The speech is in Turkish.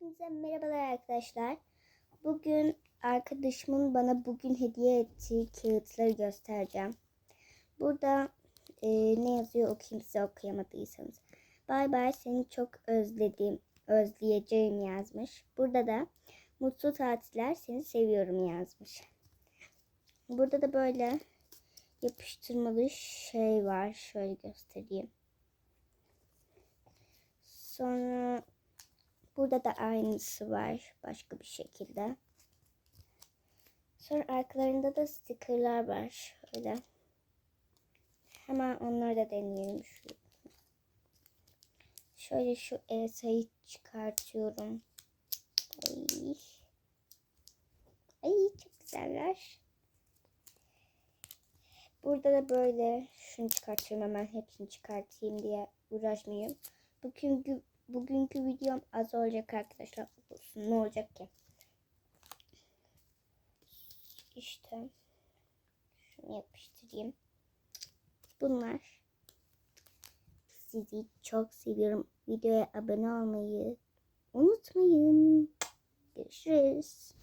Hepinize merhabalar arkadaşlar. Bugün arkadaşımın bana bugün hediye ettiği kağıtları göstereceğim. Burada e, ne yazıyor okuyayım size okuyamadıysanız. Bay bay seni çok özledim, özleyeceğim yazmış. Burada da mutlu tatiller seni seviyorum yazmış. Burada da böyle yapıştırmalı şey var. Şöyle göstereyim. Sonra burada da aynısı var başka bir şekilde. Sonra arkalarında da stickerlar var şöyle. Hemen onları da deneyelim. Şöyle şu Elsa'yı çıkartıyorum. Ay. Ay çok güzeller. Burada da böyle şunu çıkartıyorum hemen hepsini çıkartayım diye uğraşmayayım. Bugünkü bugünkü videom az olacak arkadaşlar. Olsun ne olacak ki? İşte şunu yapıştırayım. Bunlar. Sizi çok seviyorum. Videoya abone olmayı unutmayın. Görüşürüz.